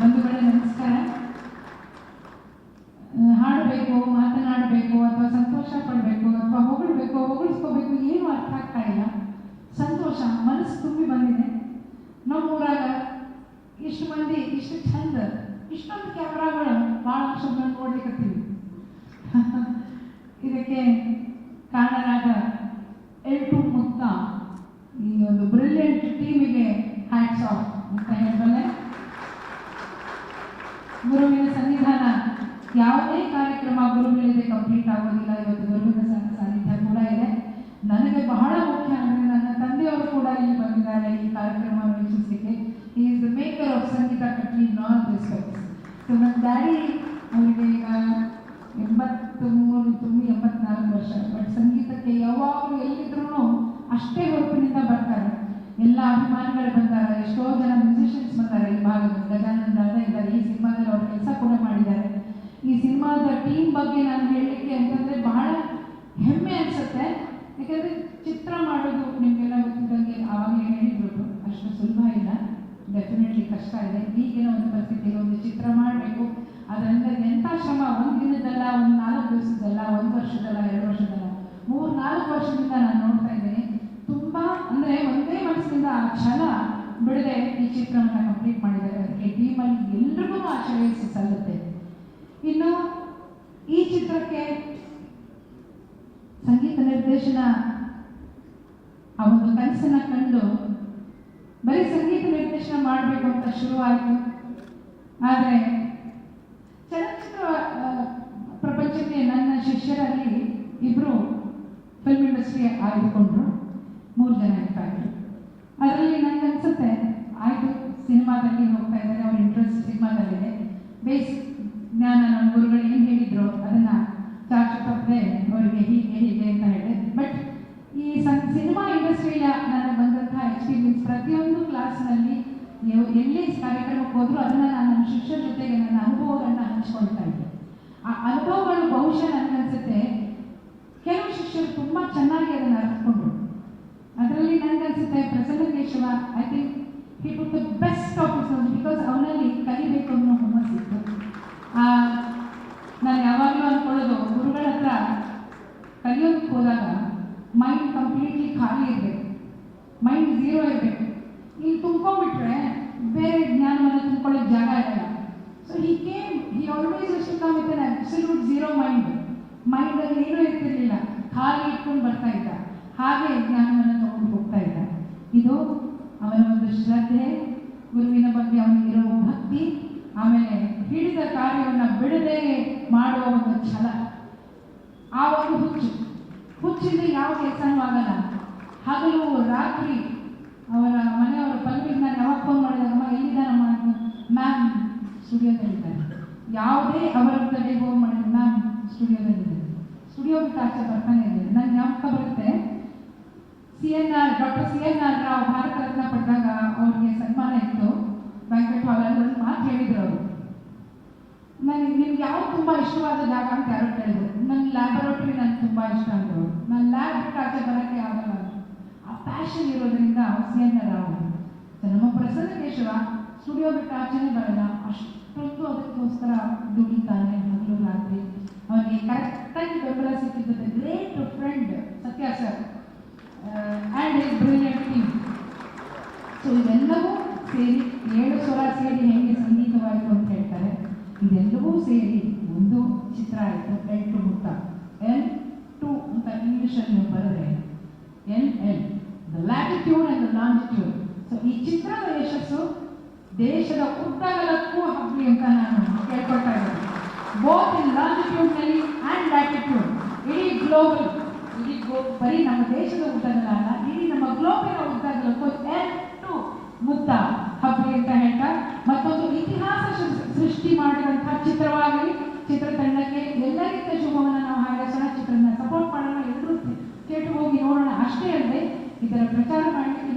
ಬಂಧುಗಳೇ, ನಮಸ್ಕಾರ. ಹಾಡಬೇಕು, ಮಾತನಾಡಬೇಕು, ಅಥವಾ ಸಂತೋಷ ಪಡಬೇಕು, ಅಥವಾ ಹೊಗಳಬೇಕು, ಹೊಗಳಿಸ್ಕೋಬೇಕು, ಏನು ಅರ್ಥ ಆಗ್ತಾ ಇಲ್ಲ. ಸಂತೋಷ, ಮನಸ್ಸು ತುಂಬಿ ಬಂದಿದೆ. ನಮ್ಮ ಊರಾಗ ಇಷ್ಟು ಮಂದಿ, ಇಷ್ಟು ಚಂದ, ಇಷ್ಟೊಂದು ಕ್ಯಾಮ್ರಾಗಳು ಭಾಳ ಶಬ್ದ ನೋಡ್ಲಿಕ್ಕತ್ತೀವಿ ಇದಕ್ಕೆ ಕಾರಣರಾದ ಎಲ್ಟು ಮುಕ್ತ ಈ ಒಂದು ಬ್ರಿಲಿಯಂಟ್ ಟೀಮಿಗೆ ಹ್ಯಾಟ್ಸ್ ಆಫ್ ಅಂತ ಹೇಳ್ಬಲ್ಲೆ. ಗುರುವಿನ ಸನ್ನಿಧಾನ. ಯಾವುದೇ ಕಾರ್ಯಕ್ರಮ ಗುರುವಿನಲ್ಲಿ ಕಂಪ್ಲೀಟ್ ಆಗೋದಿಲ್ಲ. ಇವತ್ತು ಗುರುವಿನ ಸನ್- ಸಾನ್ನಿಧ್ಯ ಕೂಡ ಇದೆ. ನನಗೆ ಬಹಳ ಮುಖ್ಯ ಅಂದರೆ ನನ್ನ ತಂದೆಯವರು ಕೂಡ ಇಲ್ಲಿ ಬಂದಿದ್ದಾರೆ ಈ ಕಾರ್ಯಕ್ರಮವನ್ನು ವೀಕ್ಷಿಸಲಿಕ್ಕೆ. ಈ is the maker of Sangeetha Katti non respect so ನನ್ನ ಡ್ಯಾಡಿ ಅವರಿಗೆ ಈಗ ಎಂಬತ್ತು ಮೂರು ತುಂಬಿ ಎಂಬತ್ನಾಲ್ಕು ವರ್ಷ. ಬಟ್ ಸಂಗೀತಕ್ಕೆ ಯಾವಾಗಲೂ ಎಲ್ಲಿದ್ರೂ ಅಷ್ಟೇ ಎಲ್ಲ ಅಭಿಮಾನಿಗಳು ಬಂದಾಗ, ಎಷ್ಟೋ ಜನ ಮ್ಯೂಸಿಷಿಯನ್ಸ್ ಬಂದಾಗ, ಈ ಭಾಗದ ಗಜಾನಂದ ದಾದ ಇದ್ದಾರೆ, ಈ ಸಿನಿಮಾದಲ್ಲಿ ಅವ್ರು ಕೆಲಸ ಕೂಡ ಮಾಡಿದ್ದಾರೆ. ಈ ಸಿನಿಮಾದ ಟೀಮ್ ಬಗ್ಗೆ ನಾನು ಹೇಳಲಿಕ್ಕೆ ಅಂತಂದ್ರೆ ಬಹಳ ಹೆಮ್ಮೆ ಅನ್ಸುತ್ತೆ. ಯಾಕಂದ್ರೆ ಚಿತ್ರ ಮಾಡೋದು ನಿಮಗೆಲ್ಲ ಗೊತ್ತಿದ್ದಂಗೆ ಆವಾಗಲೇ ಹೇಳಿದ್ರು ಅಷ್ಟು ಸುಲಭ ಇಲ್ಲ. ಡೆಫಿನೆಟ್ಲಿ ಕಷ್ಟ ಇದೆ. ಈಗಿನ ಒಂದು ಪರಿಸ್ಥಿತಿಗೆ ಒಂದು ಚಿತ್ರ ಮಾಡಬೇಕು. ಅದರಿಂದ ಎಂಥ ಶ್ರಮ? ಒಂದು ದಿನದಲ್ಲ ಒಂದು ನಾಲ್ಕು ದಿವಸದಲ್ಲ ಒಂದು ವರ್ಷದಲ್ಲ ಎರಡು ವರ್ಷದಲ್ಲ ಮೂರು ನಾಲ್ಕು ವರ್ಷದಿಂದ ನಾನು ನೋಡ್ತಾ ಇದ್ದೀನಿ ತುಂಬಾ ಅಂದ್ರೆ ಒಂದೇ ಮನಸ್ಸಿನಿಂದ ಛಲ ಬಿಡದೆ ಈ ಚಿತ್ರವನ್ನು ಕಂಪ್ಲೀಟ್ ಮಾಡಿದ್ದಾರೆ. ಅದಕ್ಕೆ ಟೀಮಲ್ಲಿ ಎಲ್ರಿಗೂ ಆಶ್ರಯಿಸಿ ಸಲ್ಲುತ್ತೆ. ಇನ್ನು ಈ ಚಿತ್ರಕ್ಕೆ ಸಂಗೀತ ನಿರ್ದೇಶನ ಆ ಒಂದು ಕನಸನ್ನ ಕಂಡು ಬರೀ ಸಂಗೀತ ನಿರ್ದೇಶನ ಮಾಡಬೇಕು ಅಂತ ಶುರುವಾಯಿತು. ಆದರೆ ಚಲನಚಿತ್ರ ಪ್ರಪಂಚಕ್ಕೆ ನನ್ನ ಶಿಷ್ಯರಲ್ಲಿ ಇಬ್ಬರು ಫಿಲ್ಮ್ ಇಂಡಸ್ಟ್ರಿ ಆಯ್ದುಕೊಂಡ್ರು ಮೂರು ಜನ ಇರ್ತಾರೆ ಅದರಲ್ಲಿ ನನಗೆ ಅನ್ಸುತ್ತೆ? ಆಯಿತು, ಸಿನಿಮಾದಲ್ಲಿ ಹೋಗ್ತಾ ಇದ್ದಾರೆ, ಅವ್ರ ಇಂಟ್ರೆಸ್ಟ್ ಸಿನಿಮಾದಲ್ಲಿದೆ. ಬೇಸ್ ಜ್ಞಾನ ನನ್ನ ಗುರುಗಳು ಏನು ಹೇಳಿದ್ರು, ಅದನ್ನ ಚಾಚು ತಪ್ಪದೆ ಅವರಿಗೆ ಹೀಗೆ ಹೀಗೆ ಅಂತ ಹೇಳಿದೆ ಬಟ್ ಈ ಸನ್ ಸಿನಿಮಾ ಇಂಡಸ್ಟ್ರಿಯ ನನಗೆ ಬಂದಂತಹ ಎಕ್ಸ್ಪೀರಿಯನ್ಸ್ ಪ್ರತಿಯೊಂದು ಕ್ಲಾಸ್ನಲ್ಲಿ ನೀವು ಎಲ್ಲಿ ಕಾರ್ಯಕ್ರಮಕ್ಕೆ ಹೋದ್ರು ಅದನ್ನ ನಾನು ನನ್ನ ಶಿಕ್ಷಣ ಜೊತೆಗೆ ನನ್ನ ಅನುಭವಗಳನ್ನ ಹಂಚ್ಕೊಳ್ತಾ ಇದ್ದೆ. ಆ ಅನುಭವಗಳು ಬಹುಶಃ ನನಗನ್ಸುತ್ತೆ ಕೆಲವು ಶಿಕ್ಷಕರು ತುಂಬಾ ಚೆನ್ನಾಗಿ ಅದನ್ನು ನನಗನ್ಸುತ್ತೆ Prasanna Keshava I think he took the best of is because ಅವನಲ್ಲಿ ಕಲಿಬೇಕು ಅನ್ನೋ ಹುಮ್ಮಸ್ಸಿತ್ತು ಆ, ನಾನು ಯಾವಾಗಲೂ ಅಂದ್ಕೊಳ್ಳೋದು ಗುರುಗಳ ಹತ್ರ ಕಲಿಯೋದಕ್ಕೆ ಹೋದಾಗ ಮೈಂಡ್ ಕಂಪ್ಲೀಟ್ಲಿ ಖಾಲಿ ಇರಬೇಕು. ಮೈಂಡ್ ಝೀರೋ ಇರಬೇಕು. ಇಲ್ಲಿ ತುಂಬ್ಕೊಂಡ್ಬಿಟ್ರೆ ಬೇರೆ ಜ್ಞಾನವನ್ನು ತುಂಬ್ಕೊಳ್ಳೋಕೆ ಜಾಗ ಇರಲ್ಲ ಸೊ ಹಿ ಕೇಮ್ ಈ ಆಲ್ವೇಸ್ ಅಷ್ಟು ವಿತ್ ಅಬ್ಸಲ್ಯೂಟ್ ಝೀರೋ ಮೈಂಡ್ ಮೈಂಡಲ್ಲಿ ಏನೂ ಇರ್ತಿರ್ಲಿಲ್ಲ. ಖಾಲಿ ಇಟ್ಕೊಂಡು ಬರ್ತಾ ಇದ್ದ. ಹಾಗೆ ಜ್ಞಾನವನ್ನು ತಗೊಂಡು ಹೋಗ್ತಾ ಇದ್ದ ಇದು ಅವನ ಒಂದು ಶ್ರದ್ಧೆ, ಗುರುವಿನ ಬಗ್ಗೆ ಅವನಿಗಿರೋ ಭಕ್ತಿ, ಆಮೇಲೆ ಹಿಡಿದ ಕಾರ್ಯವನ್ನು ಬಿಡದೆ ಮಾಡುವ ಒಂದು ಛಲ. ಆ ಒಂದು ಹುಚ್ಚು. ಹುಚ್ಚಿಂದ ಯಾವ ಕೆಲಸನೂ ಆಗಲ್ಲ. ಹಗಲು, ರಾತ್ರಿ ಅವರ ಮನೆಯವರ ಪಲ್ವಿಗೆ ನಾನು ಯಾವಾಗ ಫೋನ್ ಮಾಡಿದಾಗಮ್ಮ ಎಲ್ಲಿದ್ದಾನಮ್ಮ? ಮ್ಯಾಮ್ ಸ್ಟುಡಿಯೋದಲ್ಲಿದ್ದಾರೆ. ಯಾವುದೇ ಅವರ ಕಡೆ ಹೋಗಿ ಮಾಡಿದ್ರು ಮ್ಯಾಮ್ ಸ್ಟುಡಿಯೋದಲ್ಲಿದ್ದಾರೆ. ಸ್ಟುಡಿಯೋ ಬಿಟ್ಟು ಆಚೆ ಬರ್ತಾನೆ ಇದ್ದಾರೆ. ನನಗೆ ಜ್ಞಾಪಕ ಬರುತ್ತೆ. N R doctor C N R Rao Bharat Ratna ಪಡೆದಾಗ ಅವ್ರಿಗೆ ಸನ್ಮಾನ ಇತ್ತು. ಬ್ಯಾಂಕ್ವೆಟ್ ಹಾಲಲ್ಲಿ ಒಂದು ಮಾತು ಹೇಳಿದ್ರು ಅವರು. ನನಗೆ ನಿಮ್ಗೆ ಯಾವ್ದು ತುಂಬ ಇಷ್ಟವಾದ ಜಾಗ ಅಂತ ಯಾರು ಕೇಳಿದ್ರು. ನನ್ನ ಲ್ಯಾಬೊರೇಟರಿ ನನಗೆ ತುಂಬ ಇಷ್ಟ ಅಂದರು ನನ್ನ ಲ್ಯಾಬ್ ಬಿಟ್ಟು ಆಚೆ ಬರೋಕ್ಕೆ ಆಗಲ್ಲ ಆ ಪ್ಯಾಷನ್ ಇರೋದ್ರಿಂದ ಸಿ ಎನ್ ಆರ್ ರಾವ್ ನಮ್ಮ ಪ್ರಸನ್ನ ಕೇಶವ ಸ್ಟುಡಿಯೋ ಬಿಟ್ಟು ಆಚೆನೇ ಬರಲ್ಲ. ಅಷ್ಟೊಂದು ಅದಕ್ಕೋಸ್ಕರ ದುಡಿತಾನೆ ಹಗಲು ರಾತ್ರಿ. ಅವನಿಗೆ ಕರೆಕ್ಟಾಗಿ ಬೆಂಬಲ ಸಿಕ್ಕಿದ್ದಕ್ಕೆ great friend Satya sir and is brilliant team so ಇದೆಲ್ಲವೂ ಸೇರಿ ಏಳು ಸ್ವರ ಸೇರಿ ಹೆಂಗೆ ಸಂಗೀತವಾಯಿತು ಅಂತ ಹೇಳ್ತಾರೆ. ಇದೆಲ್ಲವೂ ಸೇರಿ ಒಂದು ಚಿತ್ರ ಆಯಿತು ಎಲ್ ಟು ಮುತ್ತ ಎಲ್ ಟು ಅಂತ ಇಂಗ್ಲೀಷಲ್ಲಿ ನೀವು ಬರೆದ್ರೆ L L the latitude and the longitude so ಈ ಚಿತ್ರದ ಯಶಸ್ಸು ದೇಶದ ಉದ್ದಗಲಕ್ಕೂ ಹಬ್ಬಿ ಅಂತ ನಾನು ಕೇಳ್ಕೊಳ್ತಾ ಇದ್ದೀನಿ. ಬೋತ್ ಇನ್ ಲಾಂಜಿಟ್ಯೂಡ್ನಲ್ಲಿ ಆ್ಯಂಡ್ ಲ್ಯಾಟಿಟ್ಯೂಡ್ ಇಡೀ ಗ್ಲೋಬಲ್ ಇಡೀ ಗೋ- ಬರೀ ನಮ್ಮ ದೇಶದ ಉದ್ದಗಲ ಅಲ್ಲ, ಇಡೀ ನಮ್ಮ ಗ್ಲೋಬಿನ ಉದ್ದಗಲಕ್ಕೂ ಎಷ್ಟು ಮುತ್ತ ಹಬ್ಬಲಿ ಅಂತ ಹೇಳ್ತಾ, ಮತ್ತೊಂದು ಇತಿಹಾಸ ಸೃಷ್ಟಿ ಮಾಡಿದಂತಹ ಚಿತ್ರವಾಗಲಿ, ಚಿತ್ರತಂಡಕ್ಕೆ ಎಲ್ಲರಿಗಿಂತ ಶುಭವನ್ನು ನಾವು ಹಾರೈಸೋಣ ಚಿತ್ರನ ಸಪೋರ್ಟ್ ಮಾಡೋಣ ಎಲ್ಲರೂ ಕೇಟು ಹೋಗಿ ನೋಡೋಣ. ಅಷ್ಟೇ ಅಲ್ಲದೆ, ಇದರ ಪ್ರಚಾರ ಮಾಡಲಿಕ್ಕೆ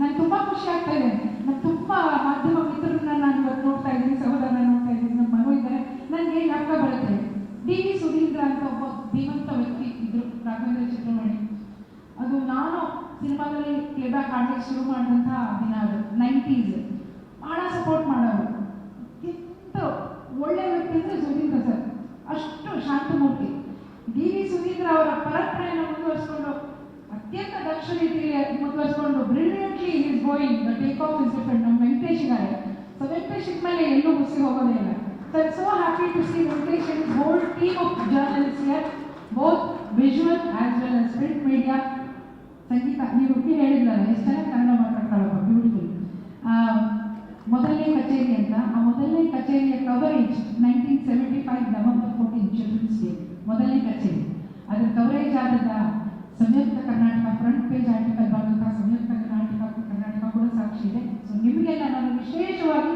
ನಾನು ತುಂಬಾ ಖುಷಿ ಆಗ್ತಾ ಇದೆ. ನಾನು ತುಂಬಾ ಮಾಧ್ಯಮ ಮಿತ್ರರನ್ನ ನಾನು ಇವತ್ತು ನೋಡ್ತಾ ಇದ್ದೀನಿ ಸಹೋದರನ ನೋಡ್ತಾ ಇದ್ದೀನಿ, ನಮ್ಮ ಮಗು ಇದ್ದಾರೆ. ನನಗೆ ಜ್ಞಾಪಕ ಬರುತ್ತೆ. ಡಿ ವಿ ಸುಧೀಂದ್ರ ಅಂತ ಒಬ್ಬ ಧೀಮಂತ ವ್ಯಕ್ತಿ ಇದ್ರು ರಾಘವೇಂದ್ರ ಚಿತ್ರಮಣಿ ಅದು ನಾನು ಸಿನಿಮಾದಲ್ಲಿ ಪ್ಲೇಬ್ಯಾಕ್ ಆಡಲಿಕ್ಕೆ ಶುರು ಮಾಡಿದಂಥ ದಿನ ಅದು ನೈಂಟೀಸ್ ಭಾಳ ಸಪೋರ್ಟ್ ಮಾಡೋರು. ಎಂತ ಒಳ್ಳೆ ವ್ಯಕ್ತಿ ಅಂದರೆ ಸುಧೀಂದ್ರ ಸರ್. ಅಷ್ಟು ಶಾಂತಮೂರ್ತಿ ಡಿ ವಿ ಸುಧೀಂದ್ರ ಅವರ ಪರಂಪರೆಯನ್ನು ಮುಂದುವರಿಸಿಕೊಂಡು, ಅತ್ಯಂತ ದಕ್ಷ ರೀತಿಯಲ್ಲಿ ಮುಂದುವರಿಸ್ಕೊಂಡು brilliantly is going the take off is different ನಮ್ಮ ವೆಂಕಟೇಶ್ ಇದ್ದಾರೆ. ಸೊ ವೆಂಕಟೇಶ್ ಮೇಲೆ ಎಲ್ಲೂ ಹುಸಿ ಹೋಗೋದೇ ಇಲ್ಲ. It's so happy to see Venkatesh and whole team of journalist both visual as well as print media Sangeetha, ನೀವು ಹುಡುಗಿ ಹೇಳಿದ್ರಲ್ಲ ಎಷ್ಟು ಚೆನ್ನಾಗಿ ಕನ್ನಡ ಮಾತಾಡ್ತಾಳಪ್ಪ ಬ್ಯೂಟಿಫುಲ್ ಮೊದಲನೇ ಕಚೇರಿ ಅಂತ, ಆ ಮೊದಲನೇ ಕಚೇರಿಯ coverage nineteen seventy five November fourteen children's day ಮೊದಲನೇ ಕಚೇರಿ. ಅದರ ಕವರೇಜ್ ಆದಂತಹ Samyukta Karnataka front page article ಬಂದಂತಹ ಸಂಯುಕ್ತ ಕರ್ನಾಟಕ ಕರ್ನಾಟಕ ಕೂಡ ಸಾಕ್ಷಿ ಇದೆ. ಸೊ ನಿಮಗೆಲ್ಲ ನಾನು ವಿಶೇಷವಾಗಿ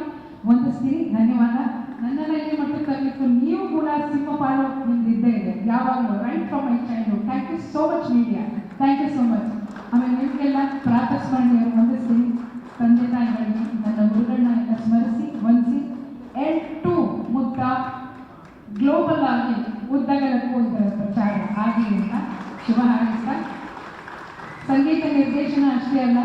ವಂದಿಸ್ತೀನಿ ಧನ್ಯವಾದ. ನನ್ನನ್ನು ಇಲ್ಲಿ ಮಟ್ಟಕ್ಕೆ ತರಲಿಕ್ಕೆ ನೀವು ಕೂಡ ಸಿಂಹಪಾಲು ನಿಮ್ದು ಇದ್ದೇ ಇದೆ. ಯಾವಾಗಲೂ right from my childhood thank you so much media thank you so much ಆಮೇಲೆ ನಿಮಗೆಲ್ಲ ಪ್ರಾತಸ್ಮರಣೀಯರು ವಂದಿಸ್ತೀನಿ ತಂದೆ ತಾಯಿಗಳಿಗೆ ನನ್ನ ಗುರುಗಳನ್ನ ಎಲ್ಲ ಸ್ಮರಿಸಿ ವಂದಿಸಿ ಟು ಮುದ್ದ ಗ್ಲೋಬಲ್ ಆಗಿ ಉದ್ದಗಲಕ್ಕೂ ಇದರ ಪ್ರಚಾರ ಆಗಲಿ ಅಂತ, ಶುಭ ಹಾರೈಸ್ತಾ, ಸಂಗೀತ ನಿರ್ದೇಶನ ಅಷ್ಟೇ ಅಲ್ಲ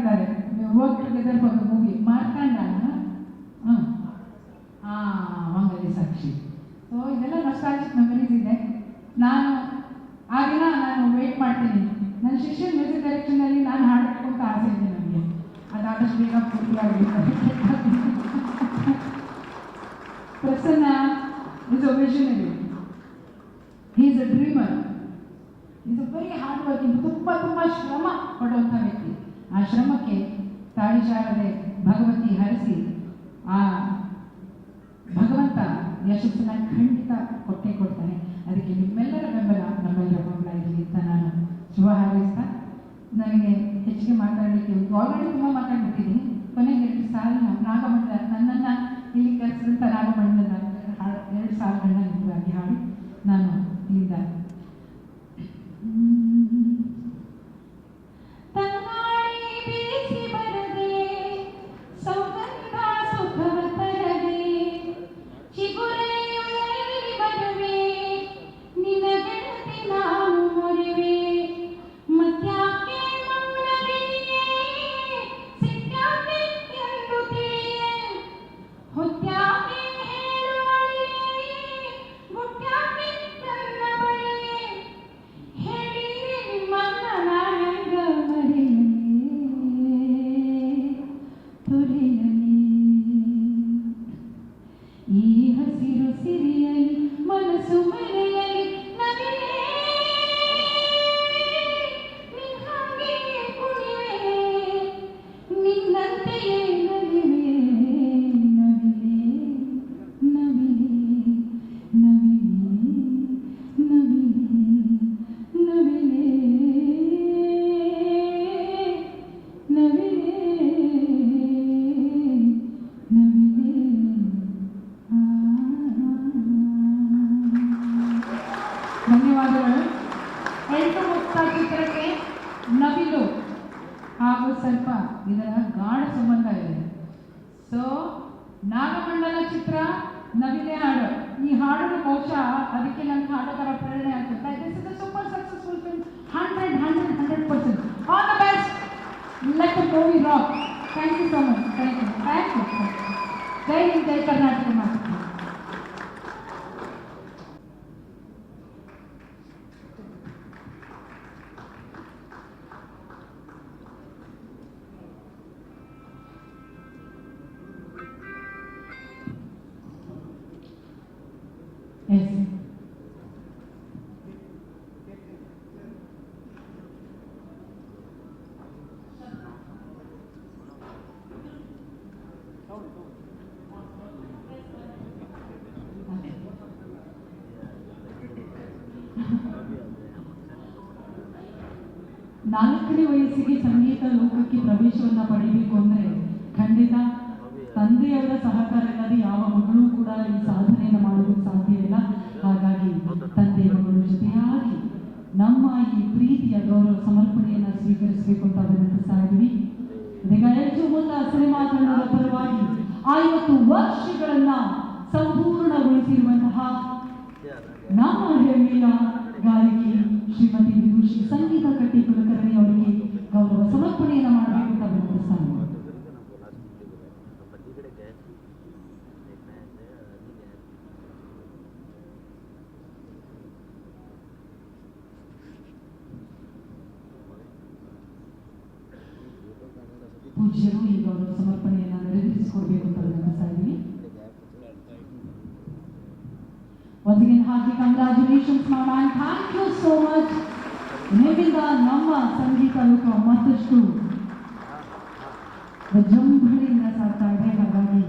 ಇದ್ದಾರೆ ವರ್ಕ್ ಟುಗೆದರ್ ಫಾರ್ ಮೂವಿ ಮಾರ್ಕಂಡ ಹಾಂ ಮಂಗಲಿ ಸಾಕ್ಷಿ. ಸೊ ಇದೆಲ್ಲ ನಸ್ಟಾಲಜಿಕ್ ಮೆಮರೀಸ್ ಇದೆ. ನಾನು ಆ ದಿನ ನಾನು ವೇಟ್ ಮಾಡ್ತೀನಿ. ನನ್ನ ಶಿಷ್ಯನ ಮ್ಯೂಸಿಕ್ ಡೈರೆಕ್ಷನಲ್ಲಿ ನಾನು ಹಾಡಬೇಕು ಅಂತ ಆಸೆ ಇದೆ ನನಗೆ. ಅದಾದಷ್ಟು ಬೇಗ Prasanna is a visionary is a dreamer is a very hard working ತುಂಬ ತುಂಬ ಶ್ರಮ ಪಡುವಂಥ ವ್ಯಕ್ತಿ. ಆ ಶ್ರಮಕ್ಕೆ ತಾಳಿ ಶಾರದೆ ಭಗವತಿ ಹರಿಸಿ ಆ ಭಗವಂತ ಯಶಸ್ಸನ್ನ ಖಂಡಿತ ಕೊಟ್ಟೆ ಕೊಡ್ತಾನೆ. ಅದಕ್ಕೆ ನಿಮ್ಮೆಲ್ಲರ ಬೆಂಬಲ ನಮ್ಮೆಲ್ಲರ ಬೆಂಬಲ ಇರಲಿ ಅಂತ ನಾನು ಶುಭ ಹಾರೈಸ್ತಾ, ನನಗೆ ಹೆಚ್ಚಿಗೆ ಮಾತಾಡಲಿಕ್ಕೆ ಆಲ್ರೆಡಿ ತುಂಬ ಮಾತಾಡ್ಬಿಟ್ಟಿದ್ದೀನಿ. ಕೊನೆಗೆ ಸಾಲಿನ ನಾಗಮಂಡಲ ನನ್ನನ್ನು ಇಲ್ಲಿ ಕರೆಸಿದಂಥ ನಾಗಮಂಡಲದ ಧನ್ಯವಾದಗಳು. ಎಂಟು ಮುಕ್ತ ಚಿತ್ರಕ್ಕೆ ನವಿಲು ಹಾಗೂ ಸ್ವಲ್ಪ ಇದರ ಗಾಢ ಸಂಬಂಧ ಇದೆ. ಸೊ ನಾಗಮಂಡಲ ಚಿತ್ರ ನವಿಲೆ ಹಾಡು. ಈ ಹಾಡಿನ ಬಹುಶಃ ಅದಕ್ಕೆ ನನ್ನ ಹಾಡುಗಾರ ಪ್ರೇರಣೆ ಆಗ್ತದೆ this is super successful film hundred hundred hundred percent all the best let movie rock thank you so much thank you thank you Jai Hind Jai Karnataka ನಾಲ್ಕನೇ ವಯಸ್ಸಿಗೆ ಸಂಗೀತ ಲೋಕಕ್ಕೆ ಪ್ರವೇಶವನ್ನ ಪಡಿಬೇಕು ಅಂದ್ರೆ ಖಂಡಿತ ತಂದೆಯವರ ಸಹಕಾರ ಇಲ್ಲದೆ ಯಾವ ಮಗಳು ಕೂಡ ಈ ಸಾಧನೆಯನ್ನು ಮಾಡೋದಕ್ಕೆ ಸಾಧ್ಯ ಇಲ್ಲ. ಹಾಗಾಗಿ ತಂದೆ ಮಗಳು ಜೊತೆಯಾಗಿ ನಮ್ಮ ಈ ಪ್ರೀತಿಯ ಗೌರವ ಸಮರ್ಪಣೆಯನ್ನು ಸ್ವೀಕರಿಸಬೇಕು ಅಂತ ವಿನಂತಿಸ್ತಾ ಇದ್ದೀವಿ ಹೆಚ್ಚು ಮೊದಲ ಸಿನಿಮಾ ತಂಡದ ಪರವಾಗಿ ಐವತ್ತು ವರ್ಷಗಳನ್ನ ಸಂಪೂರ್ಣಗೊಳಿಸಿರುವಂತಹ ನಮ್ಮ ಹೆಮ್ಮೆಯ ಗಾಯಕಿ ಶ್ರೀಮತಿ ವಿದುಷಿ ಸಂಗೀತ ಕಟ್ಟಿ ಕುಲಕರ್ಣಿ ಅವರಿಗೆ ಗೌರವ ಸಮರ್ಪಣೆಯನ್ನು ಮಾಡಬೇಕು ಅಂತ ವಿನಂತಿಸ್ತಾ ಇದ್ದೀವಿ ಪೂಜ್ಯರು ಈ ಗೌರವ ಸಮರ್ಪಣೆಯನ್ನು ನೆರವೇರಿಸಿಕೊಡ್ಬೇಕು ಅಂತ ವಿನಂತಿಸ್ತಾ ಇದ್ದೀವಿ Once again, hearty congratulations, my man. Thank you so much. ನಿಮ್ಮಿಂದ ನಮ್ಮ ಸಂಗೀತ ಲೋಕ ಮತ್ತಷ್ಟು ವಿಜೃಂಭಣೆಯಿಂದ ಸಾಗ್ತಾ ಇದೆ. ಹಾಗಾಗಿ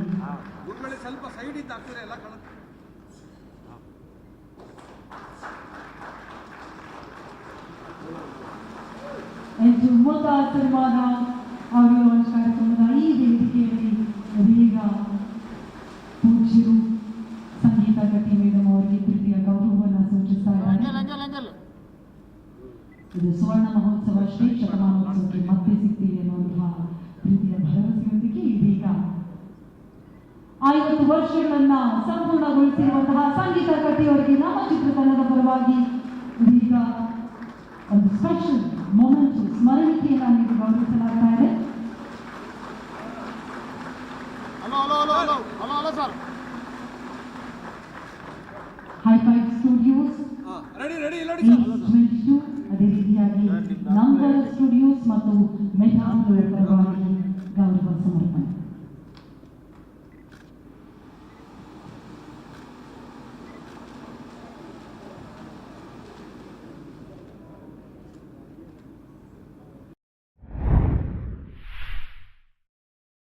ಗುರುಗಳೇ ಸ್ವಲ್ಪ ಸೈಡ್ ಇದ್ದು ಆಗ್ತಿದೆ ಎಲ್ಲ ಕಾಣುತ್ತೆ. ಹೆಚ್ಚು ಮೊತ್ತ ಸಿನಿಮಾದ ಆಡಿಯೋ ಇದು ಸುವರ್ಣ ಮಹೋತ್ಸವ ಶ್ರೀ ಶತಮಾನೋತ್ಸವಕ್ಕೆ ಮತ್ತೆ ಸಿಗ್ತೀವಿ ಅನ್ನುವಂತಹ ಪ್ರೀತಿಯ ಭರವಸೆಯೊಂದಿಗೆ ಇದೀಗ ಐವತ್ತು ವರ್ಷಗಳನ್ನ ಸಂಪೂರ್ಣಗೊಳಿಸಿರುವಂತಹ ಸಂಗೀತ ಕಟ್ಟಿಯವರಿಗೆ ನಮ್ಮ ಚಿತ್ರತಂಡದ ಪರವಾಗಿ ಇದೀಗ ಒಂದು ಸ್ಪೆಷಲ್ ಮೊಮೆಂಟ್ ಸ್ಮರಣಿಕೆಯನ್ನು ನೀವು ಗೌರವಿಸಲಾಗ್ತಾ ಇದೆ. High five studios ready ready ರೀತಿಯಾಗಿ ನಂಬರ್ ಸ್ಟುಡಿಯೋಸ್ ಮತ್ತು ಮೆಟಾ